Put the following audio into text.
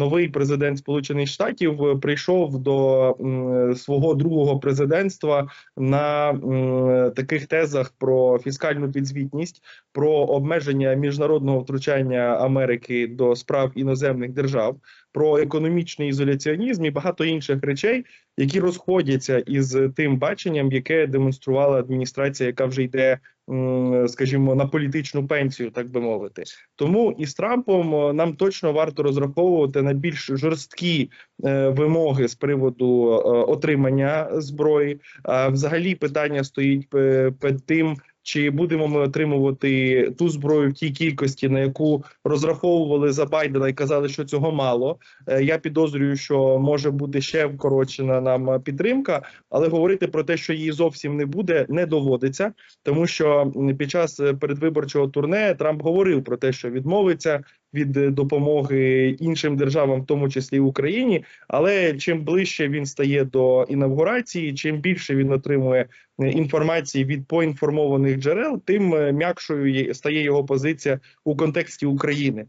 новий президент Сполучених Штатів е, прийшов до свого другого президентства на таких тезах про фіскальну підзвітність, про обмеження міжнародного втручання Америки до справ іноземних держав, про економічний ізоляціонізм і багато інших речей, які розходяться із тим баченням, яке демонструвала адміністрація, яка вже йде, скажімо, на політичну пенсію, так би мовити. Тому із Трампом е, нам точно варто розраховувати на більш жорсткі е, вимоги з приводу е, отримання зброї. А взагалі питання стоїть перед тим. Чи будемо ми отримувати ту зброю в тій кількості, на яку розраховували за Байдена і казали, що цього мало? Е, Я підозрюю, що може бути ще вкорочена нам підтримка, але говорити про те, що її зовсім не буде, не доводиться, тому що під час передвиборчого турне Трамп говорив про те, що відмовиться від е, допомоги іншим державам, в тому числі Україні. Але чим ближче він стає до інавгурації, чим більше він отримує е, інформації від поінформованих джерел, тим е, м'якшою стає його позиція у контексті України.